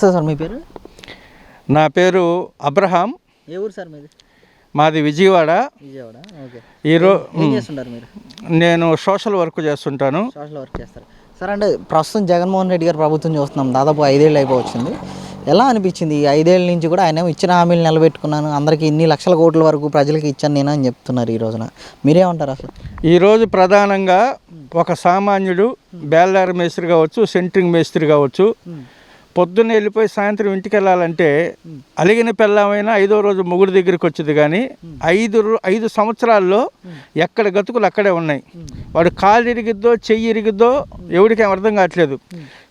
Sir మీ పేరు? నా పేరు అబ్రహాం. ఏ ఊరు సార్ మీది? మాది విజయవాడ. విజయవాడ ఓకే. ఈరో ఏం చేస్తుంటారు మీరు? నేను సోషల్ వర్క్ చేస్తుంటాను. సోషల్ వర్క్ చేస్తారు. సార్ అంటే ప్రస్తుతం జగన్మోహన్ రెడ్డి గారు ప్రభుత్వం చూస్తున్నాం. దాదాపు ఐదేళ్ళు అయిపోవచ్చింది. ఎలా అనిపించింది? ఈ ఐదేళ్ళ నుంచి కూడా ఆయన ఇచ్చిన హామీలు నిలబెట్టుకున్నాను. అందరికీ ఇన్ని లక్షల కోట్ల వరకు ప్రజలకి ఇచ్చాను నేను అని చెప్తున్నారు ఈ రోజున. మీరేమంటారు అసలు? ఈరోజు ప్రధానంగా ఒక సామాన్యుడు బేల్దారి మేస్త్రి కావచ్చు సెంట్రింగ్ మేస్త్రి కావచ్చు. పొద్దున్న వెళ్ళిపోయి సాయంత్రం ఇంటికి వెళ్ళాలంటే అలిగిన పెళ్ళమైనా ఐదో రోజు మొగుడు దగ్గరికి వచ్చింది కానీ ఐదు రో- ఐదు సంవత్సరాల్లో ఎక్కడ గతుకులు అక్కడే ఉన్నాయి. వాడు కాలు ఇరిగిద్దో చెయ్యి ఇరిగిద్దో ఎవరికేం అర్థం కావట్లేదు.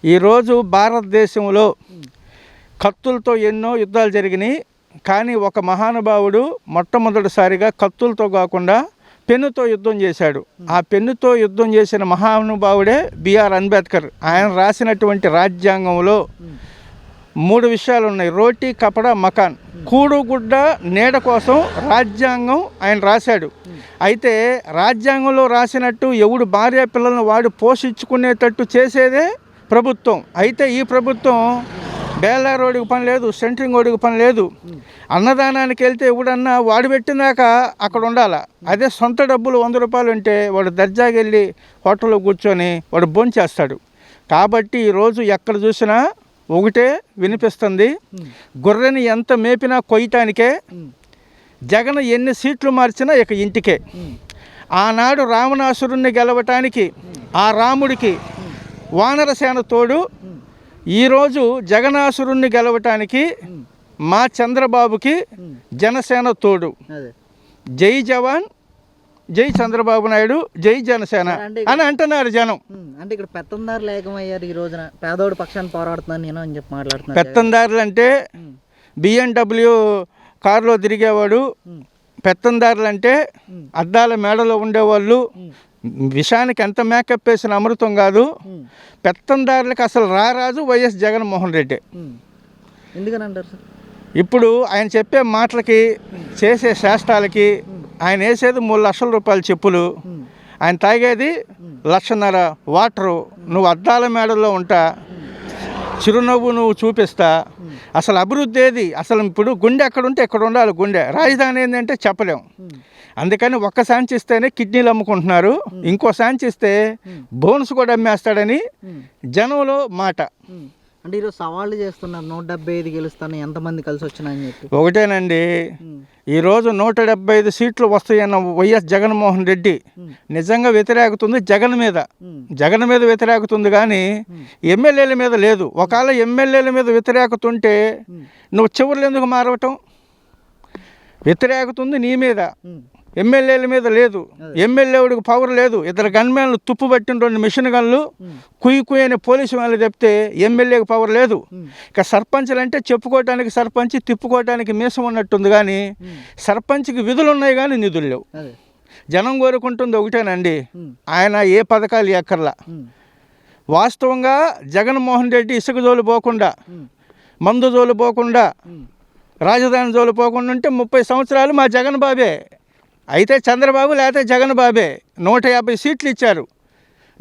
ఈరోజు భారతదేశంలో కత్తులతో ఎన్నో యుద్ధాలు జరిగినాయి. కానీ ఒక మహానుభావుడు మొట్టమొదటిసారిగా కత్తులతో కాకుండా పెన్నుతో యుద్ధం చేశాడు. ఆ పెన్నుతో యుద్ధం చేసిన మహానుభావుడే బిఆర్ అంబేద్కర్. ఆయన రాసినటువంటి రాజ్యాంగంలో మూడు విషయాలు ఉన్నాయి. రోటీ కపడ మకాన్. కూడుగుడ్డ నీడ కోసం రాజ్యాంగం ఆయన రాశాడు. అయితే రాజ్యాంగంలో రాసినట్టు ఎవడు భార్య పిల్లలను వాడు పోషించుకునేటట్టు చేసేదే ప్రభుత్వం. అయితే ఈ ప్రభుత్వం బేలారోడికి పని లేదు సెంట్రింగ్ రోడ్డుకి పని లేదు. అన్నదానానికి వెళ్తే ఎవడన్నా వాడు పెట్టినాక అక్కడ ఉండాల? అదే సొంత డబ్బులు వంద రూపాయలు ఉంటే వాడు దర్జాకి వెళ్ళి హోటల్లో కూర్చొని వాడు భోంచేస్తాడు. కాబట్టి ఈరోజు ఎక్కడ చూసినా ఒకటే వినిపిస్తుంది. గొర్రెని ఎంత మేపినా కొయ్యటానికే జగన్ ఎన్ని సీట్లు మార్చినా ఇక ఇంటికే. ఆనాడు రావణాసురుణ్ణి గెలవటానికి ఆ రాముడికి వానరసేన తోడు ఈరోజు జగనాసురుణ్ణి గెలవటానికి మా చంద్రబాబుకి జనసేన తోడు. జై జవాన్ జై చంద్రబాబు నాయుడు జై జనసేన అని అంటున్నారు జనం. అంటే ఇక్కడ పెత్తందారులు ఏకమయ్యారు ఈ రోజున. పేదోడు పక్షాన్ని పోరాడుతున్నాను నేను అని చెప్పి మాట్లాడుతున్నారు పెత్తందారులు అంటే బిఎండబ్ల్యూ కారులో తిరిగేవాడు. పెత్తందారులు అంటే అద్దాల మేడలో ఉండేవాళ్ళు. ఉమ్, విషానికి ఎంత మేకప్ వేసిన అమృతం కాదు. పెత్తందారులకు అసలు రారాజు వైఎస్ జగన్మోహన్ రెడ్డి. ఎందుకని అంటారు సార్? ఇప్పుడు ఆయన చెప్పే మాటలకి చేసే శాస్త్రాలకి ఆయన వేసేది మూడు లక్షల రూపాయల చెప్పులు. ఆయన తాగేది లక్షన్నర వాటరు. నువ్వు అద్దాల మేడలో ఉంటా. చిరునవ్వు నువ్వు చూపిస్తా. అసలు అభివృద్ధి ఏది? అసలు ఇప్పుడు గుండె ఎక్కడ ఉంటే ఎక్కడ ఉండాలి గుండె. రాజధాని ఏంటంటే చెప్పలేం. ఉమ్, అందుకని ఒక్క శాంతి ఇస్తేనే కిడ్నీలు అమ్ముకుంటున్నారు. ఇంకో శాంతి ఇస్తే బోన్స్ కూడా అమ్మేస్తాడని జనంలో మాట. అంటే ఈరోజు సవాళ్ళు చేస్తున్నారు నూట డెబ్బై ఐదు గెలుస్తాను ఎంతమంది కలిసి వచ్చినా అని చెప్పి. ఒకటేనండి ఈరోజు నూట డెబ్బై ఐదు సీట్లు వస్తాయన్న వైఎస్ జగన్మోహన్ రెడ్డి నిజంగా వ్యతిరేకత ఉంది జగన్ మీద. జగన్ మీద వ్యతిరేకత ఉంది కానీ ఎమ్మెల్యేల మీద లేదు. ఒకవేళ ఎమ్మెల్యేల మీద వ్యతిరేకత ఉంటే ఉమ్, నువ్వు చివరిలో ఎందుకు మారవటం? వ్యతిరేకత ఉంది నీ మీద. ఎమ్మెల్యేల మీద లేదు. ఎమ్మెల్యేడికి పవర్ లేదు. ఇద్దరు గన్మెన్లు తుప్పు పట్టిన రెండు మిషన్ గన్లు కుయ్యి కుయ్యి అనే పోలీసు వాళ్ళు చెప్తే ఎమ్మెల్యేకి పవర్ లేదు. ఇక సర్పంచ్లు అంటే చెప్పుకోవటానికి సర్పంచ్ తిప్పుకోవటానికి మీసం ఉన్నట్టుంది కానీ. సర్పంచ్కి విధులు ఉన్నాయి కానీ నిధులు లేవు. జనం కోరుకుంటుంది ఒకటేనండి. ఆయన ఏ పథకాలు ఎక్కర్లా. వాస్తవంగా జగన్మోహన్ రెడ్డి ఇసుక జోలు పోకుండా మందు జోలు పోకుండా రాజధాని జోలు పోకుండా ఉంటే ముప్పై సంవత్సరాలు మా జగన్ బాబే. అయితే చంద్రబాబు లేకపోతే జగన్ బాబే. నూట యాభై సీట్లు ఇచ్చారు.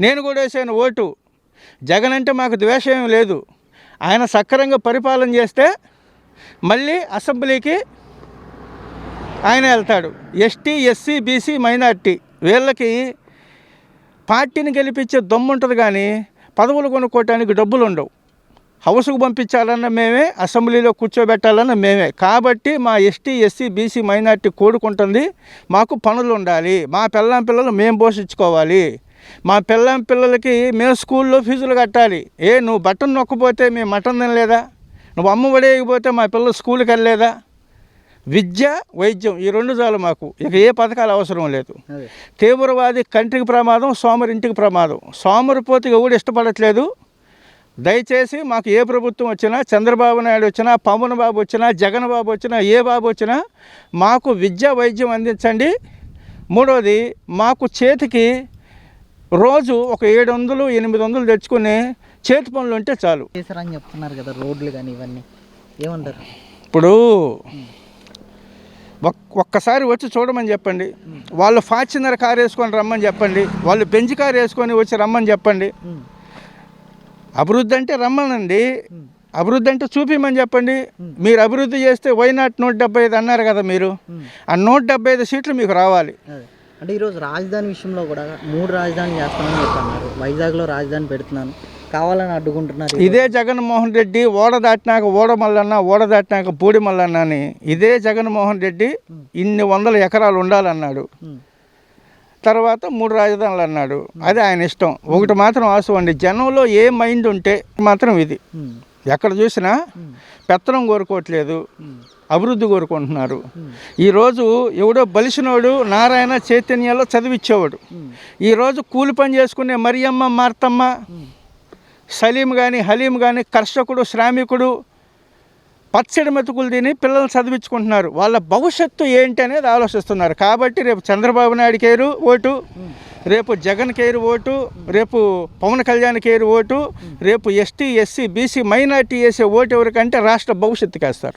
నేను కూడా వేసాను ఓటు. జగన్ అంటే మాకు ద్వేషం లేదు. ఆయన సక్రంగా పరిపాలన చేస్తే మళ్ళీ అసెంబ్లీకి ఆయన వెళ్తాడు. ఎస్టీ ఎస్సీ బీసీ మైనార్టీ వీళ్ళకి పార్టీని గెలిపించే దమ్ముంటుంది కానీ పదవులు కొనుక్కోవటానికి డబ్బులు ఉండవు హౌస్కు పంపించాలన్న మేమే అసెంబ్లీలో కూర్చోబెట్టాలన్న మేమే. కాబట్టి మా ఎస్టీ ఎస్సీ బీసీ మైనార్టీ కోరుకుంటుంది మాకు పనులు ఉండాలి మా పిల్లం పిల్లలు మేము పోషించుకోవాలి. మా పిల్లం పిల్లలకి మేము స్కూల్లో ఫీజులు కట్టాలి. ఏ నువ్వు బట్టన్ నొక్కపోతే మేము మటన్ తినలేదా? నువ్వు అమ్మ పడేయకపోతే మా పిల్లలు స్కూల్కి వెళ్ళలేదా? విద్య వైద్యం ఈ రెండు చాలు మాకు. ఇక ఏ పథకాలు అవసరం లేదు. తీవ్రవాది కంటికి ప్రమాదం సోమరి ఇంటికి ప్రమాదం. సోమరిపోతే ఎవడు ఇష్టపడట్లేదు? దయచేసి మాకు ఏ ప్రభుత్వం వచ్చినా చంద్రబాబు నాయుడు వచ్చినా పవన్ బాబు వచ్చినా జగన్ బాబు వచ్చినా ఏ బాబు వచ్చినా మాకు విద్య వైద్యం అందించండి. మూడవది మాకు చేతికి రోజు ఒక ఏడు వందలు ఎనిమిది వందలు తెచ్చుకుని చేతి పనులు ఉంటే చాలు. చేశారని చెప్తున్నారు కదా రోడ్లు కానీ ఇవన్నీ. ఏమంటారు? ఇప్పుడు ఒక్- ఒక్కసారి వచ్చి చూడమని చెప్పండి. వాళ్ళు ఫార్చునర్ కార్ వేసుకొని రమ్మని చెప్పండి. వాళ్ళు బెంజ్ కార్ వేసుకొని వచ్చి రమ్మని చెప్పండి. అభివృద్ధి అంటే రమ్మనండి. అభివృద్ధి అంటే చూపిమని చెప్పండి. మీరు అభివృద్ధి చేస్తే వై నాట్ నూట డెబ్బై ఐదు అన్నారు కదా మీరు. ఆ నూట డెబ్బై ఐదు సీట్లు మీకు రావాలి. అంటే ఈరోజు రాజధాని విషయంలో కూడా మూడు రాజధానులు చేస్తామని చెప్తున్నారు వైజాగ్లో రాజధాని పెడుతున్నాను. కావాలని అడ్డుకుంటున్నారు ఇదే జగన్మోహన్ రెడ్డి ఓడ దాటినాక ఓడ మల్లన్న ఓడ దాటినాక పూడి మల్లన్న అని. ఇదే జగన్మోహన్ రెడ్డి ఇన్ని వందల ఎకరాలు ఉండాలన్నాడు. తర్వాత మూడు రాజధానులు అన్నాడు. అది ఆయన ఇష్టం. ఒకటి మాత్రం ఆశవండి జనంలో ఏ మైండ్ ఉంటే మాత్రం ఇది. ఎక్కడ చూసినా పెత్తనం కోరుకోవట్లేదు. అభివృద్ధి కోరుకుంటున్నారు. ఈరోజు ఎవడో బలిసినోడు నారాయణ చైతన్యాల్లో చదివిచ్చేవాడు. ఈరోజు కూలి పని చేసుకునే మరియమ్మ మార్తమ్మ సలీం కానీ హలీం కానీ కర్షకుడు శ్రామికుడు పచ్చడి మెతుకులు తిని పిల్లల్ని చదివించుకుంటున్నారు. వాళ్ళ భవిష్యత్తు ఏంటి అనేది ఆలోచిస్తున్నారు. కాబట్టి రేపు చంద్రబాబు నాయుడు కేరు ఓటు రేపు జగన్ కేరు ఓటు రేపు పవన్ కళ్యాణ్ కేరు ఓటు రేపు ఎస్టీ ఎస్సీ బీసీ మైనార్టీ వేసే ఓటు ఎవరికంటే రాష్ట్ర భవిష్యత్తు వేస్తారు